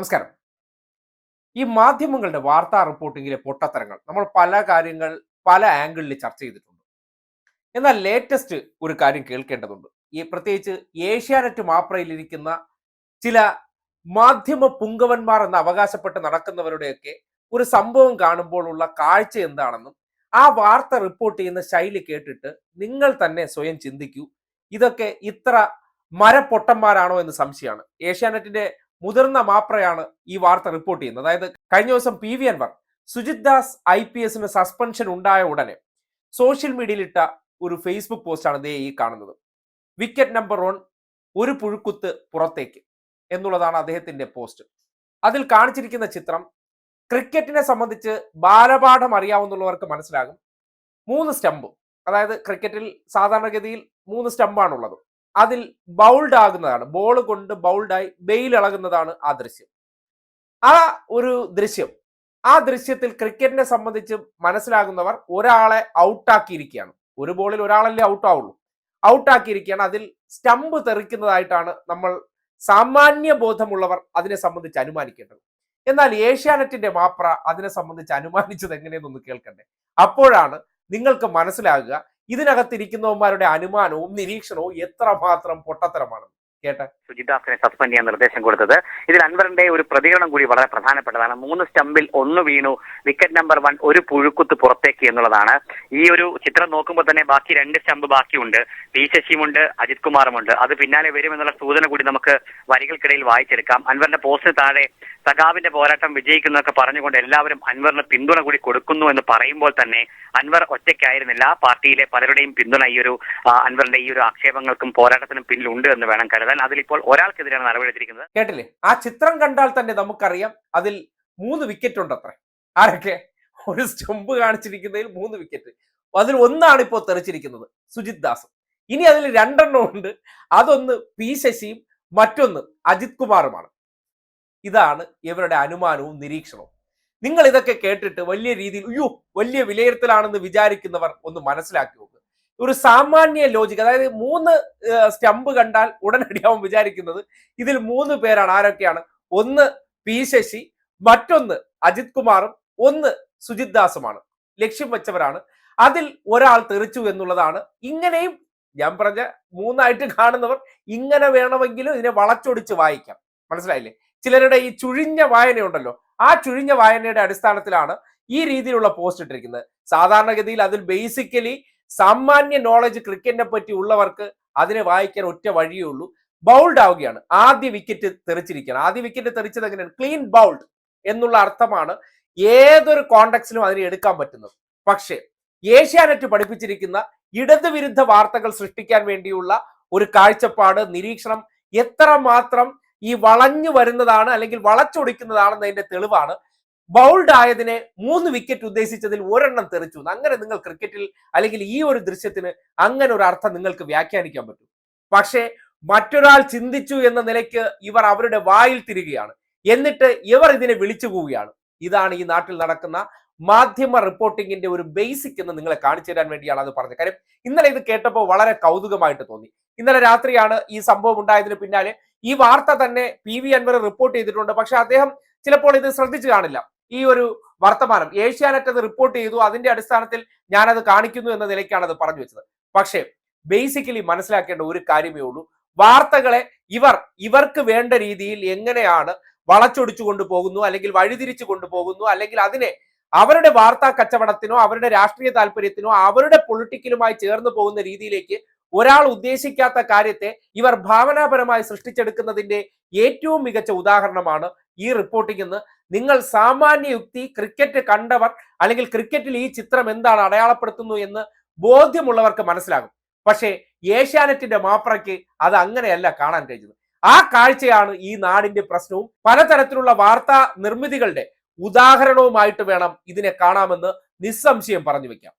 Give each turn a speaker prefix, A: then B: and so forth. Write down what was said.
A: നമസ്കാരം. ഈ മാധ്യമങ്ങളുടെ വാർത്താ റിപ്പോർട്ടിങ്ങിലെ പൊട്ടത്തരങ്ങൾ നമ്മൾ പല കാര്യങ്ങൾ പല ആംഗിളിൽ ചർച്ച ചെയ്തിട്ടുണ്ട്. എന്നാൽ ലേറ്റസ്റ്റ് ഒരു കാര്യം കേൾക്കേണ്ടതുണ്ട്. ഈ പ്രത്യേകിച്ച് ഏഷ്യാനെറ്റ് മാപ്രയിലിരിക്കുന്ന ചില മാധ്യമ പുങ്കവന്മാർ എന്ന് അവകാശപ്പെട്ട് നടക്കുന്നവരുടെയൊക്കെ ഒരു സംഭവം കാണുമ്പോഴുള്ള കാഴ്ച എന്താണെന്നും ആ വാർത്ത റിപ്പോർട്ട് ചെയ്യുന്ന ശൈലി കേട്ടിട്ട് നിങ്ങൾ തന്നെ സ്വയം ചിന്തിക്കൂ. ഇതൊക്കെ ഇത്ര മരപ്പൊട്ടന്മാരാണോ എന്ന് സംശയമാണ്. ഏഷ്യാനെറ്റിന്റെ മുതിർന്ന മാപ്രയാണ് ഈ വാർത്ത റിപ്പോർട്ട് ചെയ്യുന്നത്. അതായത് കഴിഞ്ഞ ദിവസം P V Anvar Sujith Das I P എസിന് സസ്പെൻഷൻ ഉണ്ടായ ഉടനെ സോഷ്യൽ മീഡിയയിൽ ഇട്ട ഒരു ഫേസ്ബുക്ക് പോസ്റ്റാണ് ദേ ഈ കാണുന്നത്. വിക്കറ്റ് നമ്പർ വൺ ഒരു പുഴുക്കുത്ത് പുറത്തേക്ക് എന്നുള്ളതാണ് അദ്ദേഹത്തിന്റെ പോസ്റ്റ് അതിൽ കാണിച്ചിരിക്കുന്ന ചിത്രം ക്രിക്കറ്റിനെ സംബന്ധിച്ച് ബാലപാഠം അറിയാവുന്നവർക്ക് മനസ്സിലാകും. മൂന്ന് സ്റ്റമ്പ് അതായത് ക്രിക്കറ്റിൽ സാധാരണഗതിയിൽ മൂന്ന് സ്റ്റമ്പാണുള്ളത് അതിൽ ബൗൾഡ് ആകുന്നതാണ്. ബോൾ കൊണ്ട് ബൗൾഡായി ബെയിൽ ഇളകുന്നതാണ് ആ ദൃശ്യം. ആ ഒരു ദൃശ്യം ആ ദൃശ്യത്തിൽ ക്രിക്കറ്റിനെ സംബന്ധിച്ച് മനസ്സിലാകുന്നവർ ഒരാളെ ഔട്ടാക്കിയിരിക്കുകയാണ്. ഒരു ബോളിൽ ഒരാളല്ലേ ഔട്ടാവുള്ളൂ. ഔട്ടാക്കിയിരിക്കുകയാണ്. അതിൽ സ്റ്റമ്പ് തെറിക്കുന്നതായിട്ടാണ് നമ്മൾ സാമാന്യ ബോധമുള്ളവർ അതിനെ സംബന്ധിച്ച് അനുമാനിക്കേണ്ടത്. എന്നാൽ ഏഷ്യാനെറ്റിന്റെ മാപ്ര അതിനെ സംബന്ധിച്ച് അനുമാനിച്ചത് എങ്ങനെയെന്നൊന്ന് കേൾക്കണ്ടേ? അപ്പോഴാണ് നിങ്ങൾക്ക് മനസ്സിലാകുക ഇതിനകത്തിരിക്കുന്നവന്മാരുടെ അനുമാനവും നിരീക്ഷണവും എത്രമാത്രം പൊട്ടത്തരമാണ്? കേട്ടെ.
B: സുജിദാസിനെ സസ്പെൻഡ് ചെയ്യാൻ നിർദ്ദേശം കൊടുത്തത്. ഇതിൽ അൻവറിന്റെ ഒരു പ്രതികരണം കൂടി വളരെ പ്രധാനപ്പെട്ടതാണ്. മൂന്ന് സ്റ്റമ്പിൽ ഒന്ന് വീണു. വിക്കറ്റ് നമ്പർ വൺ ഒരു പുഴുക്കുത്ത് പുറത്തേക്ക് എന്നുള്ളതാണ്. ഈ ഒരു ചിത്രം നോക്കുമ്പോൾ തന്നെ ബാക്കി രണ്ട് സ്റ്റമ്പ് ബാക്കിയുണ്ട്. പി ശശിയുമുണ്ട് അജിത് കുമാറുമുണ്ട്. അത് പിന്നാലെ വരുമെന്നുള്ള സൂചന കൂടി നമുക്ക് വരികൾക്കിടയിൽ വായിച്ചെടുക്കാം. അൻവറിന്റെ പോസ്റ്റിന് താഴെ സഖാവിന്റെ പോരാട്ടം വിജയിക്കുന്നൊക്കെ പറഞ്ഞുകൊണ്ട് എല്ലാവരും അൻവറിന് പിന്തുണ കൂടി കൊടുക്കുന്നു എന്ന് പറയുമ്പോൾ തന്നെ അൻവർ ഒറ്റയ്ക്കായിരുന്നില്ല. പാർട്ടിയിലെ പലരുടെയും പിന്തുണ ഈ ഒരു അൻവറിന്റെ ഈ ഒരു ആക്ഷേപങ്ങൾക്കും പോരാട്ടത്തിനും പിന്നിലുണ്ട് എന്ന് വേണം കരുതാൻ. അതിലിപ്പോൾ ഒരാൾക്കെതിരെയാണ് നടപടിയെടുത്തിരിക്കുന്നത്.
A: കേട്ടില്ലേ? ആ ചിത്രം കണ്ടാൽ തന്നെ നമുക്കറിയാം അതിൽ മൂന്ന് വിക്കറ്റ് ഉണ്ട് അത്ര ആരൊക്കെ? ഒരു സ്റ്റംപ് കാണിച്ചിരിക്കുന്നതിൽ മൂന്ന് വിക്കറ്റ് അതിൽ ഒന്നാണ് ഇപ്പോൾ തെറിച്ചിരിക്കുന്നത് സുജിത് ദാസ്. ഇനി അതിൽ രണ്ടെണ്ണം ഉണ്ട്. അതൊന്ന് പി ശശിയും മറ്റൊന്ന് അജിത് കുമാറുമാണ്. ഇതാണ് ഇവരുടെ അനുമാനവും നിരീക്ഷണവും. നിങ്ങൾ ഇതൊക്കെ കേട്ടിട്ട് വലിയ രീതിയിൽ അയ്യോ വലിയ വിലയിരുത്തലാണെന്ന് വിചാരിക്കുന്നവർ ഒന്ന് മനസ്സിലാക്കി നോക്കുക ഒരു സാമാന്യ ലോജിക് അതായത് മൂന്ന് സ്റ്റമ്പ് കണ്ടാൽ ഉടനടി അവൻ വിചാരിക്കുന്നത്. ഇതിൽ മൂന്ന് പേരാണ് ആരൊക്കെയാണ്? ഒന്ന് പി ശശി മറ്റൊന്ന് അജിത് കുമാറും ഒന്ന് സുജിത് ദാസുമാണ്. ലക്ഷ്യം വെച്ചവരാണ്. അതിൽ ഒരാൾ തെറിച്ചു എന്നുള്ളതാണ്. ഇങ്ങനെയും ഞാൻ പറഞ്ഞ മൂന്നായിട്ട് കാണുന്നവർ ഇങ്ങനെ വേണമെങ്കിലും ഇതിനെ വളച്ചൊടിച്ച് വായിക്കാം. മനസ്സിലായില്ലേ? ചിലരുടെ ഈ ചുഴിഞ്ഞ വായനയുണ്ടല്ലോ ആ ചുഴിഞ്ഞ വായനയുടെ അടിസ്ഥാനത്തിലാണ് ഈ രീതിയിലുള്ള പോസ്റ്റ് ഇട്ടിരിക്കുന്നത്. സാധാരണഗതിയിൽ അതിൽ ബേസിക്കലി സാമാന്യ നോളജ് ക്രിക്കറ്റിനെ പറ്റി ഉള്ളവർക്ക് അതിനെ വായിക്കാൻ ഒറ്റ വഴിയേ ഉള്ളൂ. ബൗൾഡ് ആവുകയാണ്. ആദ്യ വിക്കറ്റ് തെറിച്ചിരിക്കുകയാണ്. ആദ്യ വിക്കറ്റ് തെറിച്ചത് എങ്ങനെയാണ്? ക്ലീൻ ബൗൾഡ് എന്നുള്ള അർത്ഥമാണ് ഏതൊരു കോണ്ടക്സിലും അതിനെ എടുക്കാൻ പറ്റുന്നത്. പക്ഷേ ഏഷ്യാനെറ്റ് പഠിപ്പിച്ചിരിക്കുന്ന ഇടതുവിരുദ്ധ വാർത്തകൾ സൃഷ്ടിക്കാൻ വേണ്ടിയുള്ള ഒരു കാഴ്ചപ്പാട് നിരീക്ഷണം എത്രമാത്രം ഈ വളഞ്ഞു വരുന്നതാണ് അല്ലെങ്കിൽ വളച്ചൊടിക്കുന്നതാണെന്നതിന്റെ തെളിവാണ്. ബൗൾഡ് ആയതിനെ മൂന്ന് വിക്കറ്റ് ഉദ്ദേശിച്ചതിൽ ഒരെണ്ണം തെറിച്ചു. അങ്ങനെ നിങ്ങൾ ക്രിക്കറ്റിൽ അല്ലെങ്കിൽ ഈ ഒരു ദൃശ്യത്തിന് അങ്ങനെ ഒരു അർത്ഥം നിങ്ങൾക്ക് വ്യാഖ്യാനിക്കാൻ പറ്റും. പക്ഷേ മറ്റൊരാൾ ചിന്തിച്ചു എന്ന നിലയ്ക്ക് ഇവർ അവരുടെ വായിൽ തിരികെയാണ് എന്നിട്ട് ഇവർ ഇതിനെ വിളിച്ചു പോവുകയാണ് ഇതാണ് ഈ നാട്ടിൽ നടക്കുന്ന മാധ്യമ റിപ്പോർട്ടിങ്ങിന്റെ ഒരു ബേസിക് എന്ന് നിങ്ങളെ കാണിച്ചു തരാൻ വേണ്ടിയാണ് അത് പറഞ്ഞത്. കാര്യം ഇന്നലെ ഇത് കേട്ടപ്പോൾ വളരെ കൗതുകമായിട്ട് തോന്നി. ഇന്നലെ രാത്രിയാണ് ഈ സംഭവം ഉണ്ടായതിന് പിന്നാലെ ഈ വാർത്ത തന്നെ പി വി അൻവർ റിപ്പോർട്ട് ചെയ്തിട്ടുണ്ട്. പക്ഷെ അദ്ദേഹം ചിലപ്പോൾ ഇത് ശ്രദ്ധിച്ചു കാണില്ല. ഈ ഒരു വർത്തമാനം ഏഷ്യാനെറ്റ് അത് റിപ്പോർട്ട് ചെയ്തു. അതിന്റെ അടിസ്ഥാനത്തിൽ ഞാനത് കാണിക്കുന്നു എന്ന നിലയ്ക്കാണ് അത് പറഞ്ഞു വെച്ചത്. പക്ഷേ ബേസിക്കലി മനസ്സിലാക്കേണ്ട ഒരു കാര്യമേ ഉള്ളൂ. വാർത്തകളെ ഇവർ ഇവർക്ക് വേണ്ട രീതിയിൽ എങ്ങനെയാണ് വളച്ചൊടിച്ചു കൊണ്ടുപോകുന്നു അല്ലെങ്കിൽ വഴിതിരിച്ചു കൊണ്ടുപോകുന്നു അല്ലെങ്കിൽ അതിനെ അവരുടെ വാർത്താ കച്ചവടത്തിനോ അവരുടെ രാഷ്ട്രീയ താല്പര്യത്തിനോ അവരുടെ പൊളിറ്റിക്കലുമായി ചേർന്ന് പോകുന്ന രീതിയിലേക്ക് ഒരാൾ ഉദ്ദേശിക്കാത്ത കാര്യത്തെ ഇവർ ഭാവനാപരമായി സൃഷ്ടിച്ചെടുക്കുന്നതിന്റെ ഏറ്റവും മികച്ച ഉദാഹരണമാണ് ഈ റിപ്പോർട്ടിംഗ് എന്ന്. നിങ്ങൾ സാമാന്യ യുക്തി ക്രിക്കറ്റ് കണ്ടവർ അല്ലെങ്കിൽ ക്രിക്കറ്റിൽ ഈ ചിത്രം എന്താണ് അടയാളപ്പെടുത്തുന്നു എന്ന് ബോധ്യമുള്ളവർക്ക് മനസ്സിലാകും. പക്ഷേ ഏഷ്യാനെറ്റിന്റെ മാപ്രയ്ക്ക് അത് അങ്ങനെയല്ല കാണാൻ കഴിഞ്ഞത്. ആ കാഴ്ചയാണ് ഈ നാടിന്റെ പ്രശ്നവും. പലതരത്തിലുള്ള വാർത്താ നിർമ്മിതികളുടെ ഉദാഹരണവുമായിട്ട് വേണം ഇതിനെ കാണാമെന്ന് നിസ്സംശയം പറഞ്ഞു വെക്കാം.